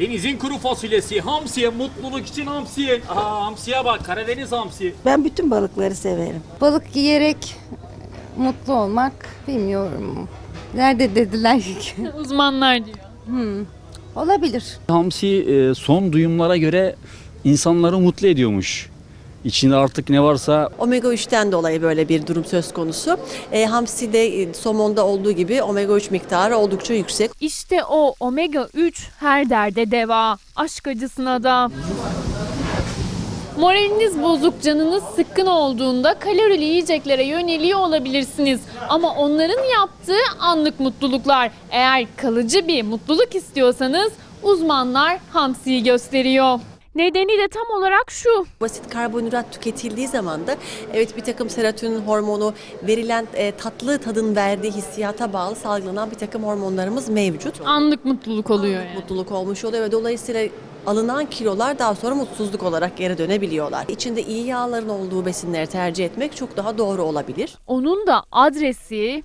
Denizin kuru fasulyesi, hamsiye, mutluluk için hamsiye. Aa hamsiye bak, Karadeniz hamsi. Ben bütün balıkları severim. Balık yiyerek mutlu olmak bilmiyorum. Nerede dediler ki? Uzmanlar diyor. Olabilir. Hamsi e, son duyumlara göre insanları mutlu ediyormuş. İçinde artık ne varsa Omega 3'ten dolayı böyle bir durum söz konusu. E, hamside, e, somonda olduğu gibi omega 3 miktarı oldukça yüksek. İşte o omega 3 her derde deva. Aşk acısına da. Moraliniz bozuk, canınız sıkkın olduğunda kalorili yiyeceklere yöneliyor olabilirsiniz. Ama onların yaptığı anlık mutluluklar. Eğer kalıcı bir mutluluk istiyorsanız uzmanlar hamsiyi gösteriyor. Nedeni de tam olarak şu. Basit karbonhidrat tüketildiği zaman da evet bir takım serotonin hormonu verilen e, tatlı tadın verdiği hissiyata bağlı salgılanan bir takım hormonlarımız mevcut. Anlık mutluluk oluyor yani. Mutluluk olmuş oluyor ve dolayısıyla alınan kilolar daha sonra mutsuzluk olarak geri dönebiliyorlar. İçinde iyi yağların olduğu besinleri tercih etmek çok daha doğru olabilir. Onun da adresi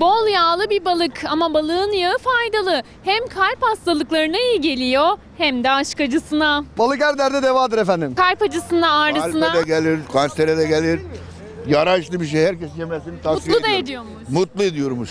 Bol yağlı bir balık ama balığın yağı faydalı. Hem kalp hastalıklarına iyi geliyor hem de aşk acısına. Balık her derde devadır efendim. Kalp acısına, ağrısına Kalbe de gelir, kansere de gelir. Yaraşlı bir şey herkes yemesini tavsiye mutlu da ediyorum. ediyormuş. Mutlu ediyormuş.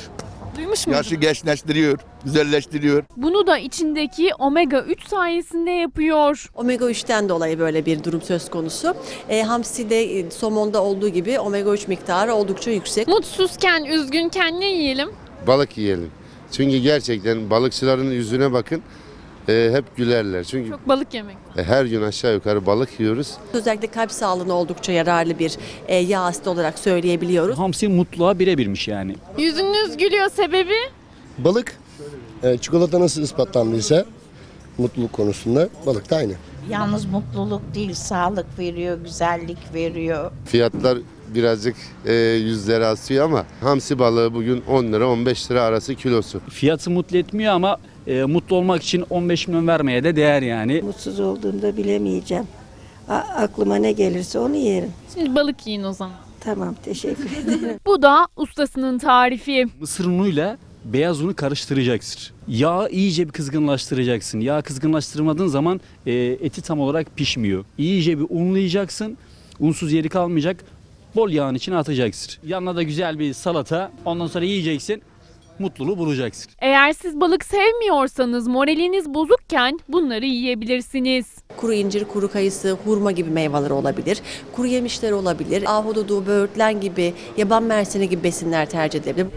Duymuş muydun? Yaşı gençleştiriyor, güzelleştiriyor. Bunu da içindeki omega 3 sayesinde yapıyor. Omega 3'ten dolayı böyle bir durum söz konusu. E, hamside, e, somonda olduğu gibi omega 3 miktarı oldukça yüksek. Mutsuzken, üzgünken ne yiyelim? balık yiyelim. Çünkü gerçekten balıkçıların yüzüne bakın e, hep gülerler. Çünkü Çok balık yemek. e, her gün aşağı yukarı balık yiyoruz. Özellikle kalp sağlığına oldukça yararlı bir e, yağ asidi olarak söyleyebiliyoruz. hamsi mutluluğa birebirmiş yani. Yüzünüz gülüyor sebebi? Balık e, çikolata nasıl ispatlandıysa mutluluk konusunda balık da aynı. Yalnız mutluluk değil, sağlık veriyor, güzellik veriyor. Fiyatlar birazcık e, yüzlere asıyor ama hamsi balığı bugün 10 lira 15 lira arası kilosu. Fiyatı mutlu etmiyor ama e, mutlu olmak için 15 milyon vermeye de değer yani. Mutsuz olduğumda bilemeyeceğim. A- aklıma ne gelirse onu yerim. Şimdi balık yiyin o zaman. Tamam, teşekkür ederim. Bu da ustasının tarifi. Mısır unuyla beyaz unu karıştıracaksın. Yağı iyice bir kızgınlaştıracaksın. Yağ kızgınlaştırmadığın zaman e, eti tam olarak pişmiyor. İyice bir unlayacaksın. Unsuz yeri kalmayacak. Bol yağın içine atacaksın. Yanına da güzel bir salata. Ondan sonra yiyeceksin. Mutluluğu bulacaksın. Eğer siz balık sevmiyorsanız, moraliniz bozukken bunları yiyebilirsiniz. Kuru incir, kuru kayısı, hurma gibi meyveler olabilir. Kuru yemişler olabilir. Ahududu, böğürtlen gibi, yaban mersini gibi besinler tercih edilebilir.